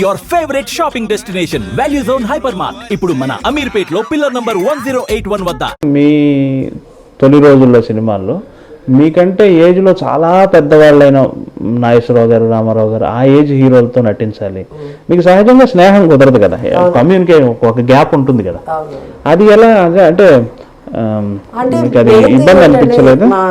Your favourite shopping destination value zone hyper mart ఇప్పుడు మన అమీర్పేట్లో pillar number one zero eight one వద్ద. మీ తొలి రోజుల్లో సినిమాల్లో మీకంటే ఏజ్లో చాలా పెద్దవాళ్ళైన నాగేశ్వరరావు గారు రామారావు గారు ఆ ఏజ్ హీరోలతో నటించాలి. మీకు సహజంగా స్నేహం కుదరదు కదా. కమ్యూనికేషన్ ఒక గ్యాప్ ఉంటుంది కదా. అవును. అది ఎలా అంటే ఇబ్బంది అనిపించలేదు? మా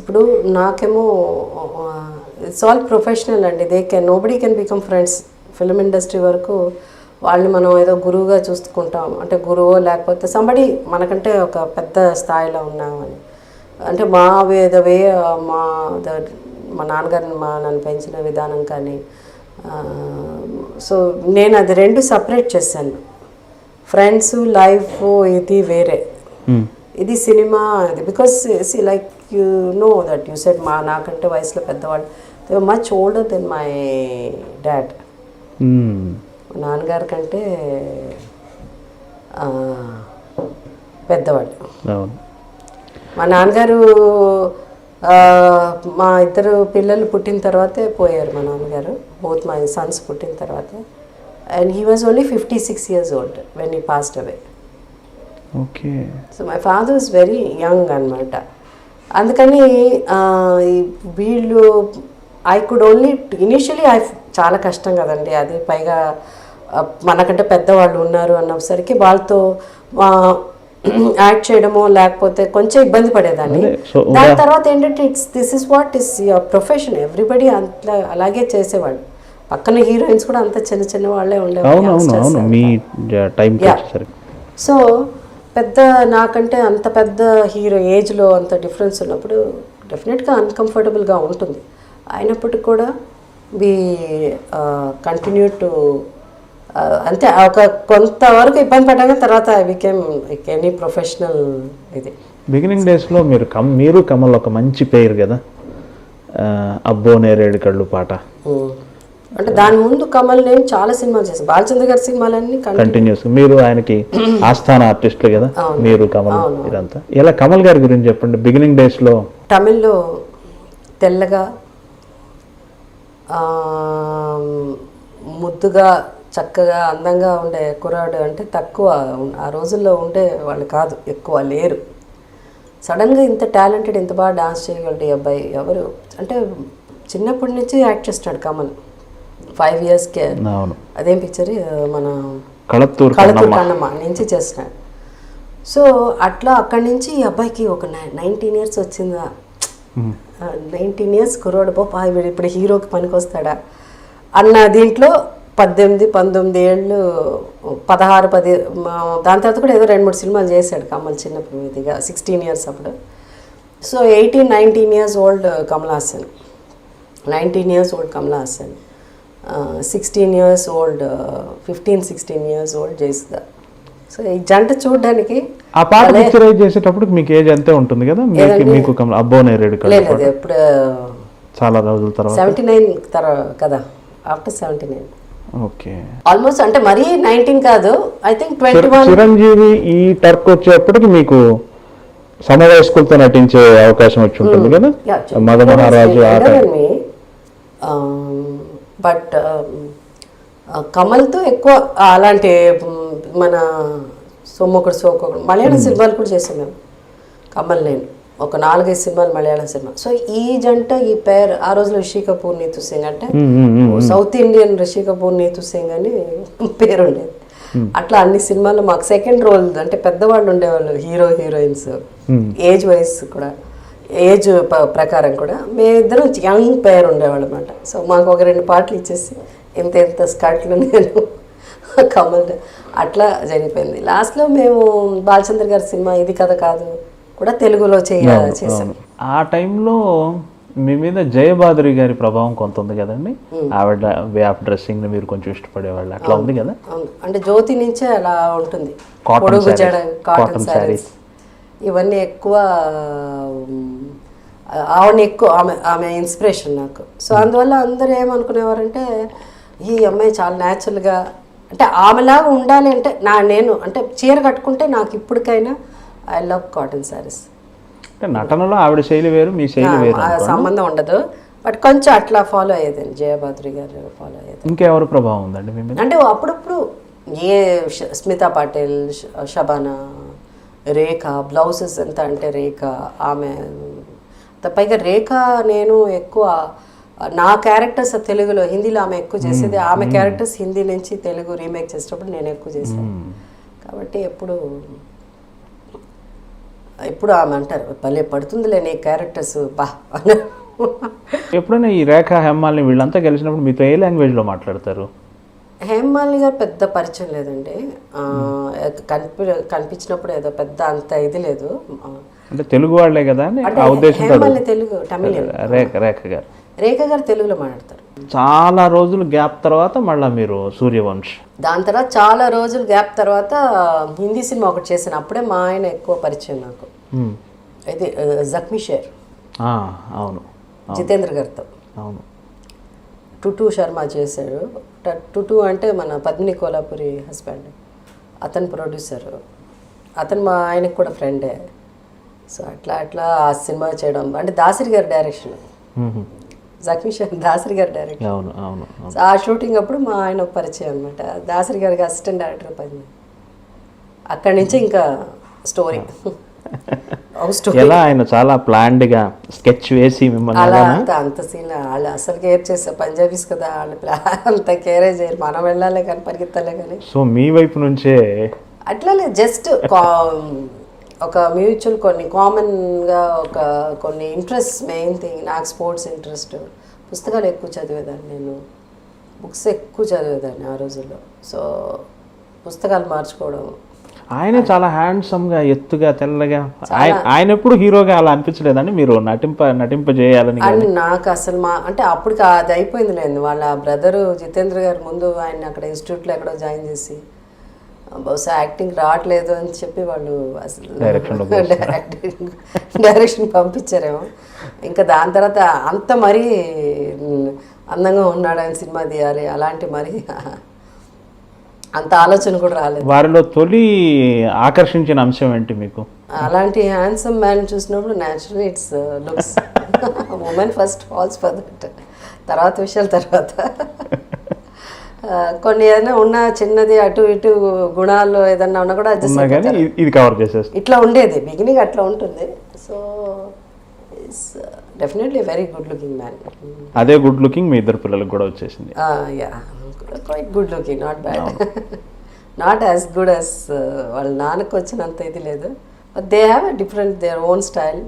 ఇప్పుడు నాకేమో ఇట్స్ ఆల్ ప్రొఫెషనల్ అండి. They can nobody can become friends film industry వరకు వాళ్ళని మనం ఏదో గురువుగా చూసుకుంటాం అంటే గురువు లేకపోతే సంబడి మనకంటే ఒక పెద్ద స్థాయిలో ఉన్నామని. అంటే మా వే ద వే మా ద మా నాన్నగారిని మా నన్ను పెంచిన విధానం కానీ సో నేను అది రెండు సపరేట్ చేశాను. ఫ్రెండ్స్ లైఫ్ ఇది వేరే. మ్మ్. ఇది సినిమా ఇది because like you know that you set మా నాకంటే వయసులో పెద్దవాళ్ళు they much older then my dad నాన్నగారి కంటే పెద్దవాళ్ళు. మా నాన్నగారు మా ఇద్దరు పిల్లలు పుట్టిన తర్వాతే పోయారు మా నాన్నగారు. బోత్ మై సన్స్ పుట్టిన తర్వాత. And he was only fifty six years old when he passed away okay. So my father is very young అనమాట అందుకని వీళ్ళు I could only initially I చాలా కష్టం కదండి. అది పైగా మనకంటే పెద్దవాళ్ళు ఉన్నారు అన్నసరికి వాళ్ళతో యాక్ట్ చేయడమో లేకపోతే కొంచెం ఇబ్బంది పడేదాన్ని. దాని తర్వాత ఏంటంటే it's this is what is your profession. Everybody అట్లా అలాగే చేసేవాళ్ళు. పక్కన హీరోయిన్స్ కూడా అంత చిన్న చిన్న వాళ్ళే ఉండేవాళ్ళు. సో పెద్ద నాకంటే అంత పెద్ద హీరో ఏజ్లో అంత డిఫరెన్స్ ఉన్నప్పుడు డెఫినెట్గా అన్కంఫర్టబుల్గా ఉంటుంది. అయినప్పటికీ కూడా వి కంటిన్యూ టు అంతే ఒక కొంతవరకు ఇబ్బంది పడ్డాక తర్వాత ఐ బికేమ్ ఎనీ ప్రొఫెషనల్ ఇది. బిగినింగ్ డేస్లో మీరు కమ్ మీరు కమల్ ఒక మంచి పేరు కదా? అబ్బో నేరేడు కళ్ళు పాట. ఉమ్. అంటే దాని ముందు కమల్ నేను చాలా సినిమాలు చేశాను. బాలచంద్ర గారి సినిమాలన్నీ కంటిన్యూ కంటిన్యూస్ మీరు ఆయనకి ఆస్థాన ఆర్టిస్టులు కదా? మీరు కమల్ ఇదంతా. ఇలా కమల్ గారి గురించి చెప్పండి. బిగినింగ్ డేస్లో తమిళ్ళో తెల్లగా ముద్దుగా చక్కగా అందంగా ఉండే కుర్రాడు అంటే తక్కువ ఆ రోజుల్లో ఉండే వాళ్ళు కాదు ఎక్కువ లేరు. సడన్గా ఇంత టాలెంటెడ్ ఇంత బాగా డాన్స్ చేయగలడు ఈ అబ్బాయి ఎవరు? అంటే చిన్నప్పటి నుంచి యాక్ట్ చేస్తున్నాడు కమల్. ఫైవ్ ఇయర్స్కే అదేం పిక్చర్? మన కళత్తూరు కళతూరు కన్నమ్మ. నుంచి చేస్తున్నాడు సో అట్లా అక్కడి నుంచి ఈ అబ్బాయికి ఒక నైన్టీన్ ఇయర్స్ వచ్చిందా? నైన్టీన్ ఇయర్స్ కుర్రోడు పాప ఇప్పుడు హీరోకి పనికొస్తాడా? అన్న దీంట్లో పద్దెనిమిది పంతొమ్మిది ఏళ్ళు పదహారు పది దాని తర్వాత కూడా ఏదో రెండు మూడు సినిమాలు చేశాడు కమల్ చిన్నప్పుడు ఇదిగా సిక్స్టీన్ ఇయర్స్ అప్పుడు. So eighteen nineteen years old Kamal Haasan. Nineteen years old Kamal Haasan. Sixteen years old fifteen sixteen years old Jayasudha so ఈ జంట చూడడానికి ఆ పాట పిక్చరైజ్ చేసేటప్పుడు మీకు ఏజ్ అంతే ఉంటుంది కదా? మీకు మీకు కమల్ అబ్బో నేరేడు కళ్ళు లేదు అది ఎప్పుడు చాలా రోజుల తర్వాత. సెవెంటీ నైన్ తర్వాత కదా? After seventy nine okay. Almost అంటే మరీ నైన్టీన్ కాదు. I think twenty one Chiranjeevi ఈ టర్క్ వచ్చేప్పటికి మీకు సమవయస్కులతో నటించే అవకాశం వచ్చి ఉంటుంది కదా? మగ మహారాజు బట్ కమల్తో ఎక్కువ అలాంటి మన సొమ్మొకడు సోకొకడు మలయాళం సినిమాలు కూడా చేసాం మేము. కమల్ నేను. ఒక నాలుగైదు సినిమాలు మలయాళం సినిమా. సో ఈ జంట ఈ పేర్ ఆ రోజులో రిషి కపూర్ నీతు సింగ్ అంటే సౌత్ ఇండియన్ రిషి కపూర్ నీతు సింగ్ అని పేరు ఉండేది అట్లా అన్ని సినిమాల్లో మాకు సెకండ్ రోల్ అంటే పెద్దవాళ్ళు ఉండేవాళ్ళు హీరో హీరోయిన్స్. ఏజ్ వైస్ కూడా ఏజ్ ప్రకారం కూడా. మేమిద్దరం యంగ్ పేర్ ఉండేవాళ్ళు అనమాట సో మాకు ఒక రెండు పాటలు ఇచ్చేసి ఇంత ఇంత స్కర్ట్లు నేను కమల్ అట్లా జరిగిపోయింది. లాస్ట్లో మేము బాలచంద్ర గారి సినిమా ఇది కథ కాదు కూడా తెలుగులో చేయ చేసాం ఆ టైంలో మీ మీద జయబాదురి గారి ప్రభావం కొంత ఉంది కదండి? ఆవిడ వే ఆఫ్ డ్రెస్సింగ్ మీరు కొంచెం ఇష్టపడేవాళ్ళు అట్లా ఉంది కదా? అంటే జ్యోతి నుంచే అలా ఉంటుంది. పొడుగు. జడ కాటన్ శారీస్ ఇవన్నీ ఎక్కువ ఆవిడని ఎక్కువ ఆమె ఆమె ఇన్స్పిరేషన్ నాకు. సో అందువల్ల అందరూ ఏమనుకునేవారంటే ఈ అమ్మాయి చాలా న్యాచురల్గా అంటే ఆమెలాగా ఉండాలి అంటే నా నేను అంటే చీర కట్టుకుంటే నాకు ఇప్పటికైనా ఐ లవ్ కాటన్ శారీస్ అంటే నటనలో ఆవిడ శైలి వేరు మీ శైలి వేరు సంబంధం ఉండదు. బట్ కొంచెం అట్లా ఫాలో అయ్యేదండి జయభాద్రి గారు ఫాలో అయ్యేది ఇంకెవరు ప్రభావం ఉందండి అంటే అప్పుడప్పుడు ఏ స్మితా పాటిల్ షబానా రేఖ బ్లౌజెస్ ఎంత అంటే రేఖ ఆమె పైగా రేఖ నేను ఎక్కువ నా క్యారెక్టర్స్ తెలుగులో హిందీలో ఆమె ఎక్కువ చేసేది ఆమె క్యారెక్టర్స్ హిందీ నుంచి తెలుగు రీమేక్ చేసేటప్పుడు నేను ఎక్కువ చేశాను కాబట్టి ఎప్పుడు ఎప్పుడు ఆమె అంటారు భలే పడుతుందిలే నీ క్యారెక్టర్స్ బా అన్నారు. ఎప్పుడైనా ఈ రేఖ హెమ్మాల్ని వీళ్ళంతా కలిసినప్పుడు మీతో ఏ లాంగ్వేజ్లో మాట్లాడతారు? హేమాలిని గారు పెద్ద పరిచయం లేదండి. కనిపి కనిపించినప్పుడు ఏదో పెద్ద అంత ఇది లేదు. అంటే తెలుగు వాళ్ళే కదా హేమాలిని తెలుగు తమిళం. రేఖ రేఖ గారు. రేఖ గారు తెలుగులో మాట్లాడతారు. చాలా రోజులు గ్యాప్ తర్వాత మళ్ళీ మీరు సూర్యవంశ్. దాని తర్వాత చాలా రోజులు గ్యాప్ తర్వాత హిందీ సినిమా ఒకటి చేశాను. అప్పుడే మా ఆయన ఎక్కువ పరిచయం నాకు. ఇది ఆ, జఖ్మీ షేర్. అవును. జితేంద్ర గారితో. అవును. టుటు శర్మ చేశాడు. ట- టుటు అంటే మన పద్మిని కోలాపురి హస్బెండ్ అతను ప్రొడ్యూసర్ అతను మా ఆయనకు కూడా ఫ్రెండే సో అట్లా అట్లా ఆ సినిమా చేయడం. అంటే దాసరి గారి డైరెక్షన్. జఖ్మీ షేర్ దాసరి గారి డైరెక్షన్ అవును అవును అవును. సో ఆ షూటింగ్ అప్పుడు మా ఆయన పరిచయం అనమాట దాసరి గారికి అసిస్టెంట్ డైరెక్టర్ పని. అక్కడి నుంచి ఇంకా స్టోరీ ఎలా ఆయన చాలా planned గా స్కెచ్ వేసి మిమ్మల్ని అలా? అంత అంత సీన్ వాళ్ళు అసలు కేర్ చేస్తారు. పంజాబీస్ కదా వాళ్ళు అంత కేరే చేయరు. మనం వెళ్ళాలి కానీ పరిగెత్తాలే కానీ. సో మీ వైపు నుంచే అట్లా లేదు. జస్ట్ ఒక మ్యూచువల్ కొన్ని కామన్గా ఒక కొన్ని ఇంట్రెస్ట్ మెయిన్ థింగ్ నాకు స్పోర్ట్స్ ఇంట్రెస్ట్ పుస్తకాలు ఎక్కువ చదివేదాన్ని నేను. బుక్స్ ఎక్కువ చదివేదాన్ని ఆ రోజుల్లో. సో పుస్తకాలు మార్చుకోవడం ఆయనే చాలా హ్యాండ్సమ్గా ఎత్తుగా తెల్లగా ఆయన ఎప్పుడు హీరోగా అలా అనిపించలేదండి? మీరు నటింప నటింప చేయాలని నాకు అసలు మా అంటే అప్పటికి అది అయిపోయింది లేదు వాళ్ళ బ్రదరు జితేంద్ర గారు ముందు ఆయన అక్కడ ఇన్స్టిట్యూట్లో ఎక్కడో జాయిన్ చేసి బహుశా యాక్టింగ్ రావట్లేదు అని చెప్పి వాళ్ళు అసలు డైరెక్షన్ పంపించారేమో. ఇంకా దాని తర్వాత అంత మరీ అందంగా ఉన్నాడు ఆయన సినిమా తీయాలి అలాంటి మరీ అంత ఆలోచన కూడా రాలేదు. వారిలో తొలి ఆకర్షించిన అంశం ఏంటి మీకు? అలాంటి హ్యాండ్సమ్ మ్యాన్ చూసినప్పుడు natural it's looks woman first falls for that తర్వాత విషయాల తర్వాత. కొన్ని ఏదైనా ఉన్న చిన్నది అటు ఇటు గుణాల్లో ఏదన్నా ఉన్నా కూడా ఇది- కవర్ చేసేస్తుంది. ఇట్లా ఉండేది. బిగినింగ్ అట్లా ఉంటుంది. So it's definitely very good looking man అదే గుడ్ లుకింగ్ మీ ఇద్దరు పిల్లలకు కూడా వచ్చేసింది. Yeah quite good looking not bad not as good as వాళ్ళ నాన్నకు వచ్చినంత ఇది లేదు. But they have a different their own style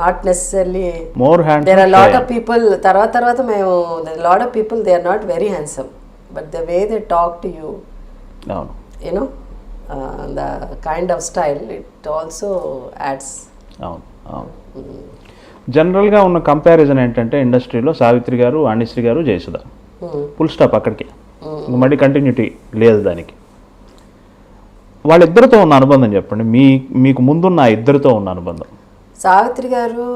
not necessary more hand there are lot of people తర్వాత తర్వాత మేము lot of people they are not very handsome but the way they talk to you you know the kind of style it also adds అవును అవును జనరల్గా ఉన్న comparison ఏంటంటే ఇండస్ట్రీలో Savitri garu Vanisri garu Jayasudha. Full stop అక్కడికి. మళ్ళీ కంటిన్యూటీ లేదు దానికి. వాళ్ళిద్దరితో ఉన్న అనుబంధం చెప్పండి. మీ మీకు ముందున్న ఆ ఇద్దరితో ఉన్న అనుబంధం. సావిత్రి గారు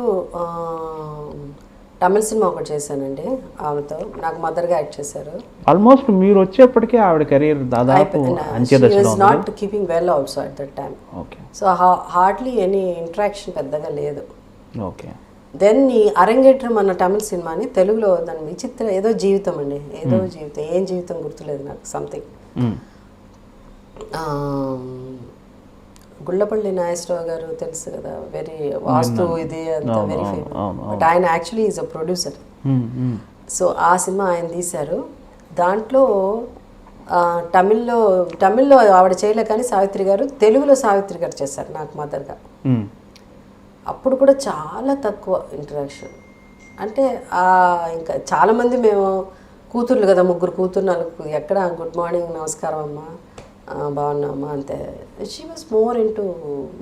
తమిళ సినిమా ఒకటి చేశానండి ఆమెతో. నాకు మదర్గా యాక్ట్ చేశారు. ఆల్మోస్ట్ మీరు వచ్చేప్పటికే ఆవిడ కెరీర్ దాదాపు not keeping well also at that time okay so hardly any interaction పెద్దగా లేదు. ఓకే దెన్ ఈ అరంగేట్రం అన్న తమిళ సినిమాని తెలుగులో దాని విచిత్ర ఏదో జీవితం అండి. ఏదో జీవితం. ఏం జీవితం గుర్తులేదు నాకు. సంథింగ్ మ్మ్. గుళ్ళపల్లి నాగేశ్వరరావు గారు తెలుసు కదా. వెరీ వాస్తు ఇది అంతా వెరీ ఫేమస్ బట్ ఆయన actually is a producer. So ఆ సినిమా ఆయన తీశారు. దాంట్లో తమిళ్ళో తమిళ్ళో ఆవిడ చేయలే కానీ సావిత్రి గారు తెలుగులో సావిత్రి గారు చేశారు నాకు మదర్గా మ్మ్. అప్పుడు కూడా చాలా తక్కువ ఇంటరాక్షన్ అంటే ఇంకా చాలామంది మేము కూతుర్లు కదా ముగ్గురు కూతురు నలుగురు ఎక్కడ? గుడ్ మార్నింగ్ నమస్కారం అమ్మా. ఆ, బాగున్నామ్మా అంతే. She was more into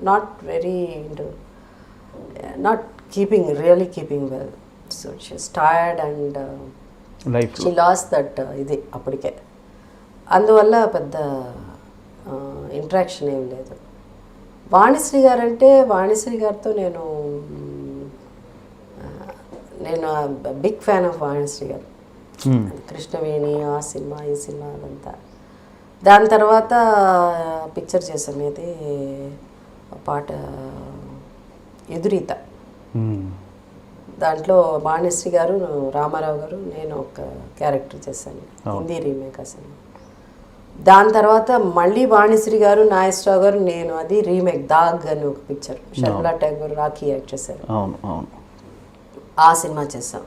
not very into not keeping really keeping well so she's tired and life she lost that ఇది అప్పటికే. అందువల్ల పెద్ద ఇంట్రాక్షన్ ఏం లేదు. వాణిశ్రీ గారు అంటే వాణిశ్రీ గారితో నేను నేను బిగ్ ఫ్యాన్ ఆఫ్ వాణిశ్రీ గారు. కృష్ణవేణి ఆ సినిమా ఈ సినిమా అదంతా. దాని తర్వాత పిక్చర్ చేశాను ఇది పాట ఎదురీత. దాంట్లో వాణిశ్రీ గారు రామారావు గారు నేను ఒక క్యారెక్టర్ చేశాను. హిందీ రీమేక్ అసలు దాని తర్వాత మళ్ళీ వాణిశ్రీ గారు నాగేశ్వరరావు గారు నేను అది రీమేక్ దాగ్ అని ఒక పిక్చర్ షర్మిలా ట్యాగూర్ రాఖీ యాక్ట్ చేశారు. అవును అవును. ఆ సినిమా చేసాం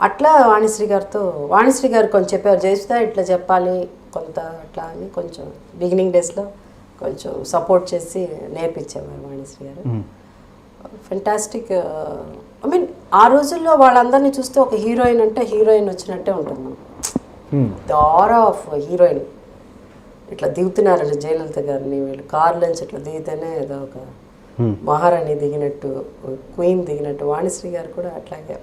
అట్లా వాణిశ్రీ గారితో వాణిశ్రీ గారు కొంచెం చెప్పారు జయిస్తా ఇట్లా చెప్పాలి కొంత అట్లా అని కొంచెం బిగినింగ్ డేస్లో కొంచెం సపోర్ట్ చేసి నేర్పించేవారు వాణిశ్రీ గారు. ఫెంటాస్టిక్ ఐ మీన్ ఆ రోజుల్లో వాళ్ళందరినీ చూస్తే ఒక హీరోయిన్ అంటే హీరోయిన్ వచ్చినట్టే ఉంటుంది. మనకు Hmm. దార్ ఆఫ్ హీరోయిన్ ఇట్లా దిగుతున్నారండి జయలలిత గారిని వీళ్ళు. కార్లోంచి ఇట్లా దిగితేనే ఏదో ఒక మహారాణి దిగినట్టు క్వీన్ దిగినట్టు వాణిశ్రీ గారు కూడా అట్లాగే.